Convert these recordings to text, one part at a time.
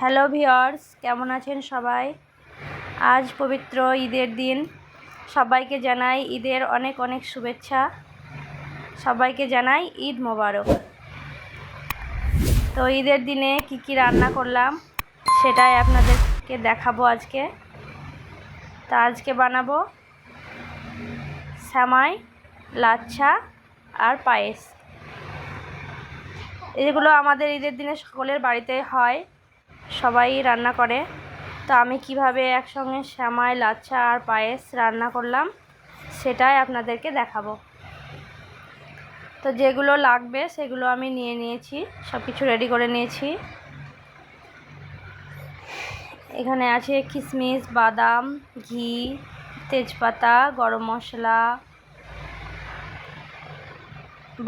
Hello viewers কেমন আছেন সবাই? আজ পবিত্র ঈদের দিন। সবাইকে জানাই ঈদের অনেক অনেক শুভেচ্ছা। সবাইকে জানাই ঈদ মোবারক। তো ঈদের দিনে কি কি রান্না করলাম, সেটাই আপনাদেরকে দেখাবো আজকে। তা আজকে বানাবো শ্যামাই লাচ্ছা আর পায়েস। এগুলো আমাদের ঈদের দিনে সকলের বাড়িতে হয়। সবাই রান্না করে। তো আমি কীভাবে একসঙ্গে শ্যামাই, লাচ্ছা আর পায়েস রান্না করলাম, সেটাই আপনাদেরকে দেখাবো। তো যেগুলো লাগবে সেগুলো আমি নিয়ে নিয়েছি সব কিছু রেডি করে নিয়েছি। এখানে আছে কিশমিশ বাদাম, ঘি, তেজপাতা, গরম মশলা,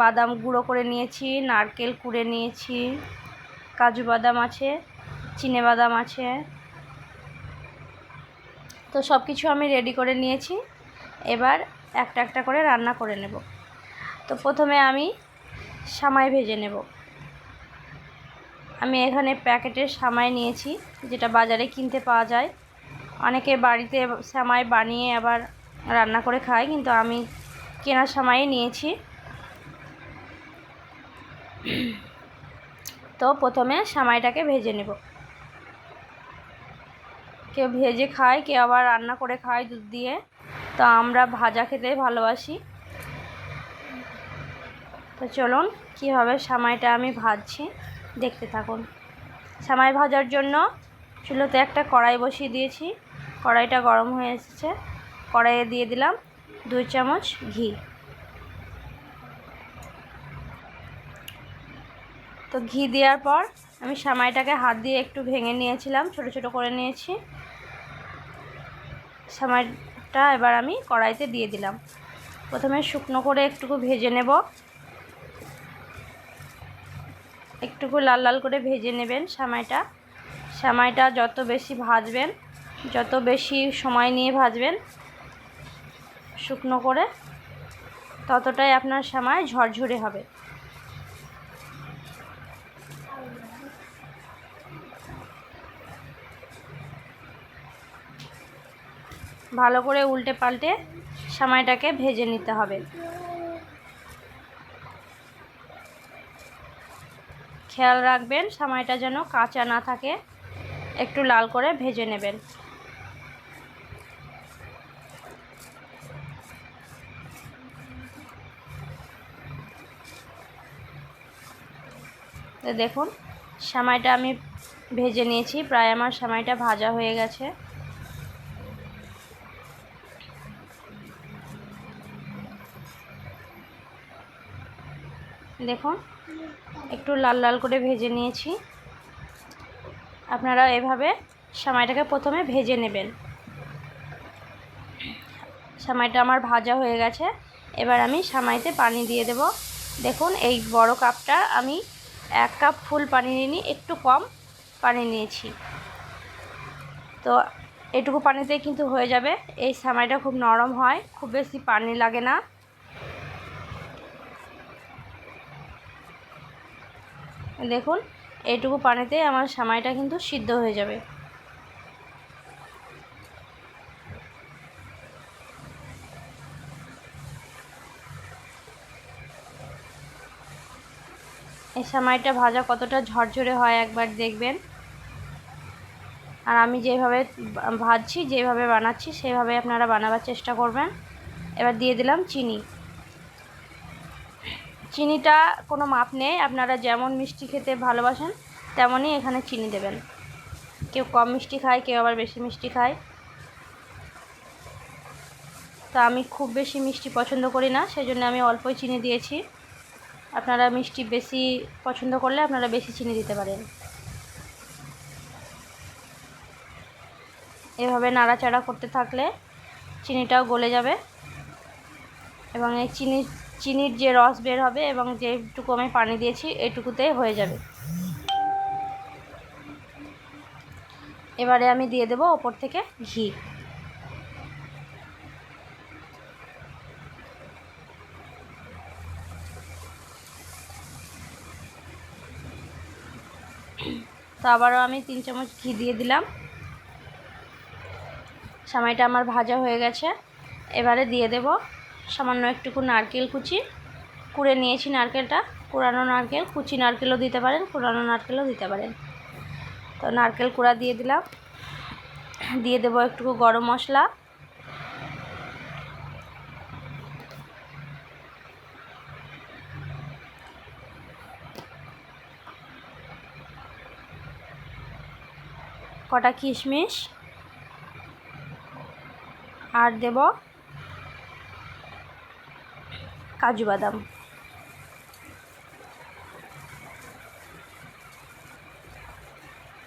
বাদাম গুঁড়ো করে নিয়েছি, নারকেল কুড়ে নিয়েছি, কাজু বাদাম আছে। বাদাম আছে। তো সব কিছু আমি রেডি করে নিয়েছি। এবার একটা একটা করে রান্না করে নেব। তো প্রথমে আমি সামাই ভেজে নেব। আমি এখানে প্যাকেটের সামাই নিয়েছি, যেটা বাজারে কিনতে পাওয়া যায়। অনেকে বাড়িতে সামাই বানিয়ে আবার রান্না করে খায়, কিন্তু আমি কেনার সামাই নিয়েছি। তো প্রথমে সামাইটাকে ভেজে নেব। কেউ ভেজে খায় কেউ আবার রান্না করে খায় দুধ দিয়ে। তো আমরা ভাজা খেতে ভালোবাসি। তো চলুন, কীভাবে সামাইটা আমি ভাজছি দেখতে থাকুন। সামাই ভাজার জন্য চুলোতে একটা কড়াই বসিয়ে দিয়েছি। কড়াইটা গরম হয়ে এসেছে। কড়াইয়ে দিয়ে দিলাম দুই চামচ ঘি। তো ঘি দেওয়ার পর আমি সামাইটাকে হাত দিয়ে একটু ভেঙে নিয়েছিলাম, ছোট ছোট করে নিয়েছি। সামাইটা এবার আমি কড়াইতে দিয়ে দিলাম। প্রথমে শুকনো করে একটুকু ভেজে নেব। একটুকু লাল লাল করে ভেজে নেবেন সামাইটা। সামাইটা যত বেশি ভাজবেন, যত বেশি সময় নিয়ে ভাজবেন, শুকনো করে, ততটাই আপনার সামাই ঝরঝরে হবে। ভালো করে উল্টে পাল্টে সামাইটাকে ভেজে নিতে হবে। খেয়াল রাখবেন সামাইটা যেন কাঁচা না থাকে, একটু লাল করে ভেজে নেবেন। দেখুন, সামাইটা আমি ভেজে নিয়েছি, প্রায় আমার সামাইটা ভাজা হয়ে গেছে। দেখুন, একটু লাল লাল করে ভেজে নিয়েছি। আপনারা এভাবে সামাইটাকে প্রথমে ভেজে নেবেন। সামাইটা আমার ভাজা হয়ে গেছে। এবার আমি সামাইতে পানি দিয়ে দেব। দেখুন, এই বড় কাপটা আমি এক কাপ ফুল পানি নিয়ে একটু কম পানি নিয়েছি। তো এটুকু পানিতে কিন্তু হয়ে যাবে। এই সামাইটা খুব নরম হয়, খুব বেশি পানি লাগে না। দেখুন, এইটুকু পানিতে আমার সামাইটা কিন্তু সিদ্ধ হয়ে যাবে। এই সামাইটা ভাজা কতটা ঝরঝরে হয় একবার দেখবেন। আর আমি যেভাবে ভাজছি, যেভাবে বানাচ্ছি, সেভাবে আপনারা বানাবার চেষ্টা করবেন। এবার দিয়ে দিলাম চিনি। চিনিটা কোনো মাপ নেই। আপনারা যেমন মিষ্টি খেতে ভালোবাসেন, তেমনই এখানে চিনি দেবেন। কেউ কম মিষ্টি খায়, কেউ আবার বেশি মিষ্টি খায়। তা আমি খুব বেশি মিষ্টি পছন্দ করি না সেই জন্য আমি অল্পই চিনি দিয়েছি। আপনারা মিষ্টি বেশি পছন্দ করলে আপনারা বেশি চিনি দিতে পারেন। এভাবে নাড়াচাড়া করতে থাকলে চিনিটাও গলে যাবে। এবং এই চিনি চিনির যে রস বের হবে এবং যেটুকু আমি পানি দিয়েছি এটুকুতেই হয়ে যাবে। এবারে আমি দিয়ে দেব ওপর থেকে ঘি। তো আবারও আমি তিন চামচ ঘি দিয়ে দিলাম। সামাইটা আমার ভাজা হয়ে গেছে। এবারে দিয়ে দেব সামান্য একটুকু নারকেল কুচি। কুড়ে নিয়েছি নারকেলটা। কুড়ানো নারকেল, কুচি নারকেলও দিতে পারেন, কুড়ানো নারকেলও দিতে পারেন। তো নারকেল কুড়া দিয়ে দিলাম। দিয়ে দেবো একটুকু গরম মশলা। কটা কিশমিশ। আর দেব কাজু বাদাম।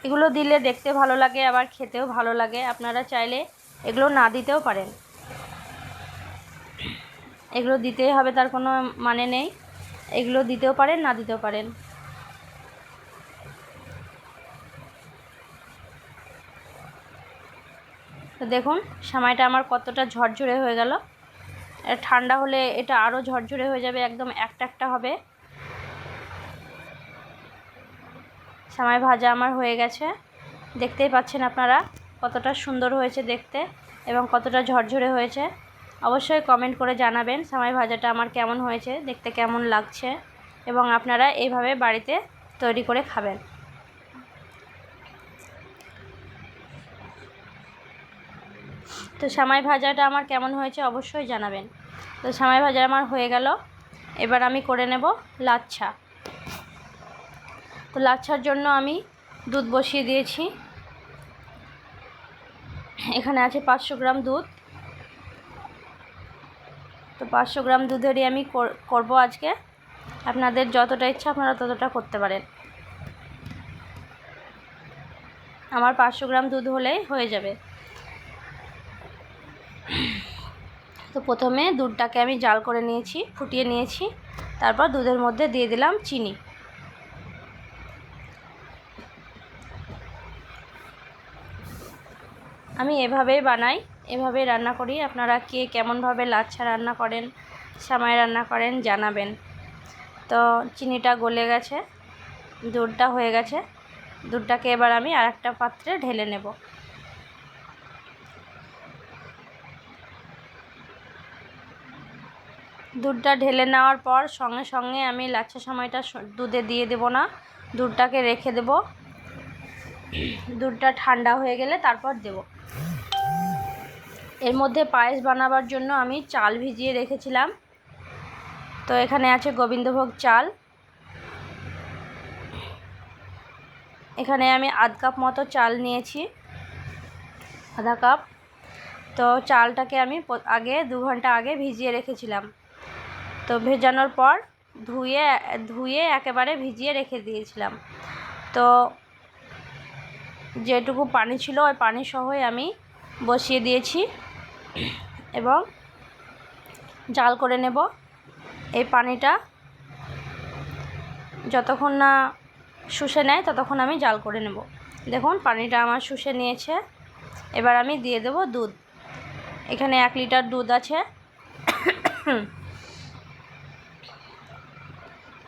এগুলো দিলে দেখতে ভালো লাগে, আবার খেতেও ভালো লাগে। আপনারা চাইলে এগুলো না দিতেও পারেন। এগুলো দিতেই হবে, তার কোনো মানে নেই। এগুলো দিতেও পারেন, না দিতেও পারেন। তো দেখুন সামাইটা আমার কতটা ঝরঝরে হয়ে গেল। ঠান্ডা হলে এটা আরও ঝরঝরে হয়ে যাবে, একদম একটা একটা হবে। সামাই ভাজা আমার হয়ে গেছে। দেখতেই পাচ্ছেন আপনারা কতটা সুন্দর হয়েছে দেখতে এবং কতটা ঝরঝরে হয়েছে। অবশ্যই কমেন্ট করে জানাবেন সামাই ভাজাটা আমার কেমন হয়েছে, দেখতে কেমন লাগছে এবং আপনারা এইভাবে বাড়িতে তৈরি করে খাবেন। তো সামাই ভাজাটা আমার কেমন হয়েছে অবশ্যই জানাবেন। তো সামাই ভাজা আমার হয়ে গেল। এবার আমি করে নেব লাচ্ছা। তো লাচ্ছার জন্য আমি দুধ বসিয়ে দিয়েছি। এখানে আছে পাঁচশো গ্রাম দুধ। তো পাঁচশো গ্রাম দুধেরই আমি করব আজকে। আপনাদের যতটা ইচ্ছা আপনারা ততটা করতে পারেন। আমার পাঁচশো গ্রাম দুধ হলেই হয়ে যাবে। তো প্রথমে দুধটাকে আমি জাল করে নিয়েছি, ফুটিয়ে নিয়েছি। তারপর দুধের মধ্যে দিয়ে দিলাম চিনি। আমি এভাবেই বানাই, এভাবেই রান্না করি। আপনারা কে কেমনভাবে লাচ্ছা রান্না করেন, সামাই রান্না করেন, জানাবেন। তো চিনিটা গলে গেছে, দুধটা হয়ে গেছে। দুধটাকে এবার আমি আর একটা পাত্রে ঢেলে নেব। দুধটা ঢেলে নেওয়ার পর সঙ্গে সঙ্গে আমি লাচ্ছা সময়টা দুধে দিয়ে দেব না। দুধটাকে রেখে দেব। দুধটা ঠান্ডা হয়ে গেলে তারপর দেব। এর মধ্যে পায়েস বানাবার জন্য আমি চাল ভিজিয়ে রেখেছিলাম। তো এখানে আছে গোবিন্দভোগ চাল। এখানে আমি আধ কাপ মতো চাল নিয়েছি। আধা কাপ। তো চালটাকে আমি আগে দু ঘণ্টা আগে ভিজিয়ে রেখেছিলাম। তো ভেজানোর পর ধুয়ে ধুয়ে একেবারে ভিজিয়ে রেখে দিয়েছিলাম। তো যেটুকু পানি ছিল ওই পানি সহই আমি বসিয়ে দিয়েছি এবং জাল করে নেব। এই পানিটা যতক্ষণ না শুষে নেয় ততক্ষণ আমি জাল করে নেব। দেখুন, পানিটা আমার শুষে নিয়েছে। এবার আমি দিয়ে দেব দুধ। এখানে এক লিটার দুধ আছে।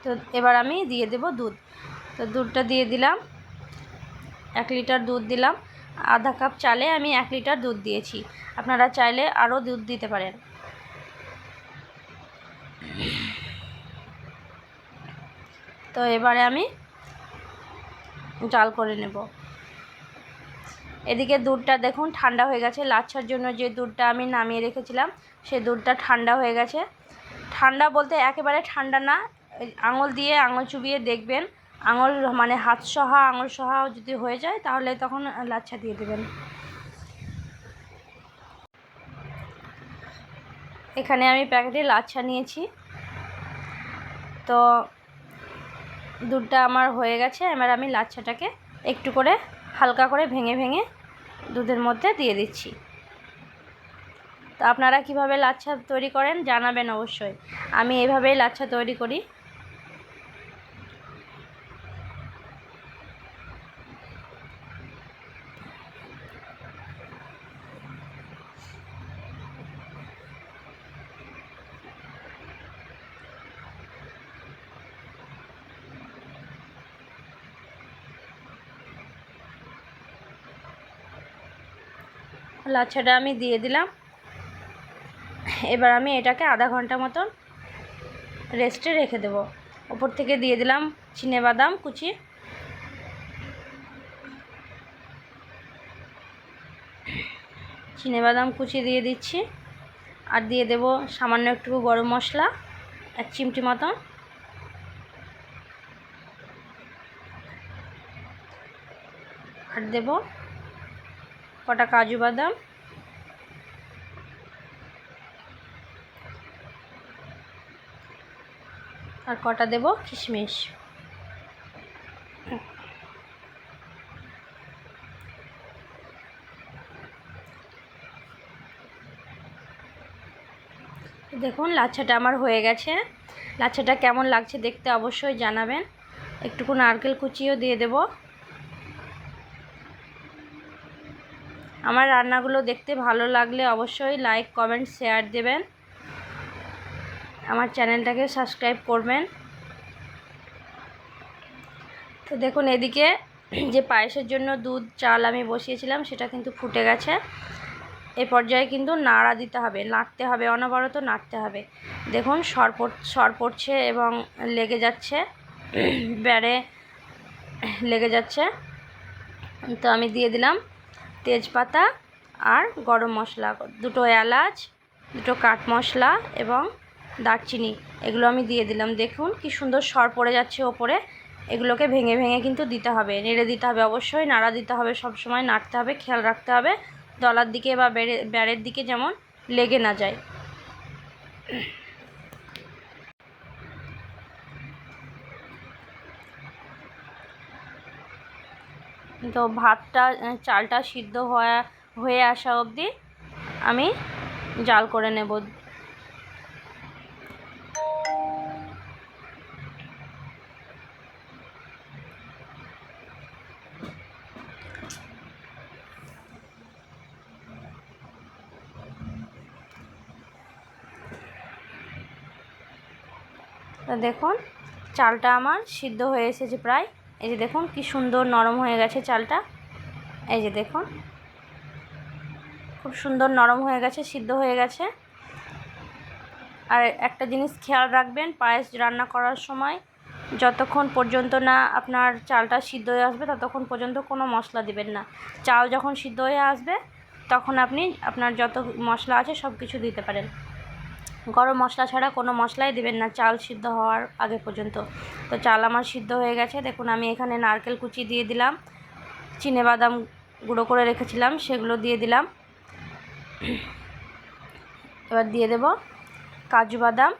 তো এবার আমি দিয়ে দেব দুধ। তো দুধটা দিয়ে দিলাম, এক লিটার দুধ দিলাম, আধা কাপ চালে আমি এক লিটার দুধ দিয়েছি। আপনারা চাইলে আরও দুধ দিতে পারেন। তো এবারে আমি জাল করে নেব। এদিকে দুধটা দেখুন ঠান্ডা হয়ে গেছে। লাচ্ছার জন্য যে দুধটা আমি নামিয়ে রেখেছিলাম, সে দুধটা ঠান্ডা হয়ে গেছে। ঠান্ডা বলতে একেবারে ঠান্ডা না আঙুল দিয়ে আঙুল চুবিয়ে দেখবেন। আঙুল মানে হাত সহা, আঙুল সহা যদি হয়ে যায়, তাহলে তখন লাচ্ছা দিয়ে দেবেন। এখানে আমি প্যাকেটে লাচ্ছা নিয়েছি। তো দুধটা আমার হয়ে গেছে, এবার আমি লাচ্ছাটাকে একটু করে হালকা করে ভেঙে ভেঙে দুধের মধ্যে দিয়ে দিচ্ছি। তো আপনারা কীভাবে লাচ্ছা তৈরি করেন জানাবেন অবশ্যই। আমি এভাবেই লাচ্ছা তৈরি করি। লাচ্ছাটা আমি দিয়ে দিলাম। এবার আমি এটাকে আধা ঘণ্টা মতন রেস্টে রেখে দেব। ওপর থেকে দিয়ে দিলাম চিনে বাদাম কুচি। চিনে বাদাম কুচি দিয়ে দিচ্ছি। আর দিয়ে দেব সামান্য একটু গরম মশলা, এক চিমটি মতন। আর দেব কটা কাজু বাদাম। আর কটা দেব কিশমিশ। দেখুন, লাচ্ছাটা আমার হয়ে গেছে। লাচ্ছাটা কেমন লাগছে দেখতে অবশ্যই জানাবেন। একটুকু নারকেল কুচিও দিয়ে দেব। আমার রান্নাগুলো দেখতে ভালো লাগলে অবশ্যই লাইক কমেন্ট শেয়ার দেবেন। আমার চ্যানেলটাকে সাবস্ক্রাইব করবেন। তো দেখুন এদিকে যে পায়েসের জন্য দুধ, চাল আমি বসিয়েছিলাম, সেটা কিন্তু ফুটে গেছে। এ পর্যায়ে কিন্তু নাড়া দিতে হবে, নাড়তে হবে, অনবরত নাড়তে হবে। দেখুন সর সর পড়ছে এবং লেগে যাচ্ছে। ব্যাড়ে লেগে যাচ্ছে। তো আমি দিয়ে দিলাম। তেজপাতা আর গরম মশলা, দুটো এলাচ, দুটো কাঠ মশলা এবং দারচিনি। এগুলো আমি দিয়ে দিলাম। দেখুন কি সুন্দর সর পড়ে যাচ্ছে ওপরে। এগুলোকে ভেঙে ভেঙে কিন্তু দিতে হবে। নেড়ে দিতে হবে অবশ্যই, নাড়া দিতে হবে সব সময় নাড়তে হবে, খেয়াল রাখতে হবে। দলার দিকে বা বেড়ে ব্যাড়ের দিকে যেমন লেগে না যায়। তো ভাতটা চালটা সিদ্ধ হয়ে হয়ে আসা অবধি আমি জাল করে নেব। দেখুন, চালটা আমার সিদ্ধ হয়ে এসেছে প্রায়। এই যে দেখুন, কি সুন্দর নরম হয়ে গেছে চালটা। এই যে দেখুন, খুব সুন্দর নরম হয়ে গেছে, সিদ্ধ হয়ে গেছে। আর একটা জিনিস খেয়াল রাখবেন, পায়েস রান্না করার সময় যতক্ষণ পর্যন্ত না আপনার চালটা সিদ্ধ হয়ে আসবে, ততক্ষণ পর্যন্ত কোনো মশলা দিবেন না। চাল যখন সিদ্ধ হয়ে আসবে, তখন আপনি আপনার যত মশলা আছে সব কিছু দিতে পারেন। গরম মশলা ছাড়া কোনো মশলাই দেবেন না, চাল সিদ্ধ হওয়ার আগে পর্যন্ত। তো চাল আমার সিদ্ধ হয়ে গেছে। দেখুন, আমি এখানে নারকেল কুচি দিয়ে দিলাম। চিনে বাদাম গুঁড়ো করে রেখেছিলাম, সেগুলো দিয়ে দিলাম। এবার দিয়ে দেব কাজু বাদাম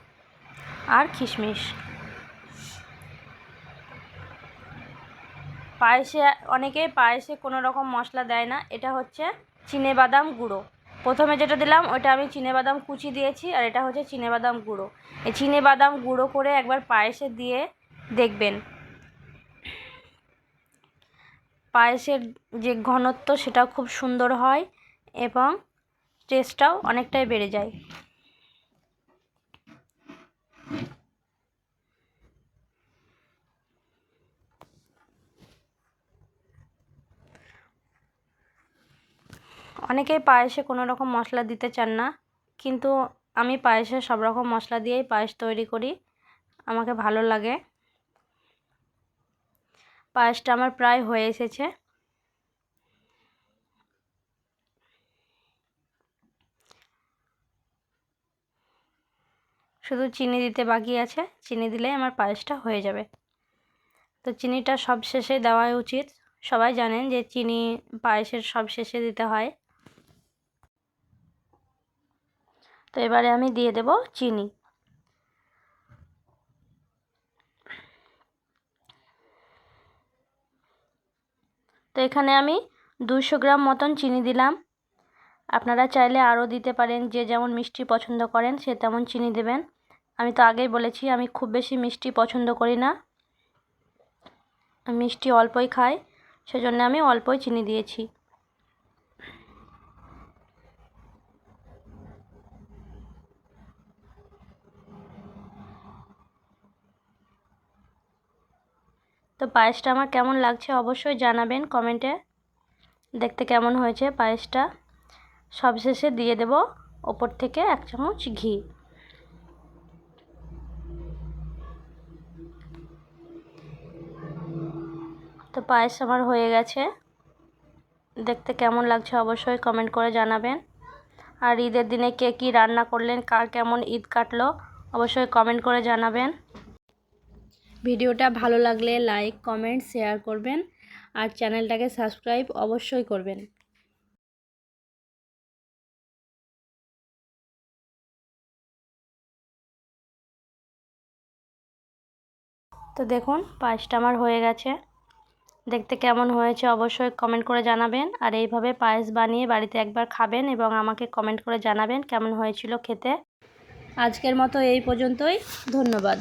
আর কিশমিশ পায়েসে অনেকেই পায়েসে কোনো রকম মশলা দেয় না। এটা হচ্ছে চিনে বাদাম গুঁড়ো। প্রথমে যেটা দিলাম, ওটা আমি বাদাম কুচি দিয়েছি, আর এটা হচ্ছে বাদাম গুঁড়ো। এই বাদাম গুঁড়ো করে একবার পায়েসে দিয়ে দেখবেন। পায়েসের যে ঘনত্ব সেটা খুব সুন্দর হয় এবং টেস্টটাও অনেকটাই বেড়ে যায়। অনেকেই পায়েসে কোনো রকম মশলা দিতে চান না, কিন্তু আমি পায়েসে সব রকম মশলা দিয়েই পায়েস তৈরি করি। আমাকে ভালো লাগে। পায়েসটা আমার প্রায় হয়ে এসেছে। শুধু চিনি দিতে বাকি আছে। চিনি দিলেই আমার পায়েসটা হয়ে যাবে। তো চিনিটা সব শেষে দেওয়াই উচিত। সবাই জানেন যে চিনি পায়েসের সব শেষে দিতে হয়। তো এবারে আমি দিয়ে দেব চিনি। তো এখানে আমি দুশো গ্রাম মতন চিনি দিলাম। আপনারা চাইলে আরও দিতে পারেন, যে যেমন মিষ্টি পছন্দ করেন সে তেমন চিনি দেবেন। আমি তো আগেই বলেছি, আমি খুব বেশি মিষ্টি পছন্দ করি না। মিষ্টি অল্পই খাই, সেজন্য আমি অল্পই চিনি দিয়েছি। তো পায়েসটা আমার কেমন লাগছে অবশ্যই জানাবেন কমেন্টে। দেখতে কেমন হয়েছে পায়েসটা? সবশেষে দিয়ে দেব ওপর থেকে এক চামচ ঘি। তো পায়েস আমার হয়ে গেছে। দেখতে কেমন লাগছে অবশ্যই কমেন্ট করে জানাবেন। আর ঈদের দিনে কে কী রান্না করলেন, কার কেমন ঈদ কাটলো, অবশ্যই কমেন্ট করে জানাবেন। ভিডিওটা ভালো লাগলে লাইক, কমেন্ট, শেয়ার করবেন আর চ্যানেলটাকে সাবস্ক্রাইব অবশ্যই করবেন। তো দেখুন, পায়েসটা আমার হয়ে গেছে। দেখতে কেমন হয়েছে অবশ্যই কমেন্ট করে জানাবেন। আর এইভাবে পায়েস বানিয়ে বাড়িতে একবার খাবেন এবং আমাকে কমেন্ট করে জানাবেন কেমন হয়েছিল খেতে। আজকের মতো এই পর্যন্তই। ধন্যবাদ।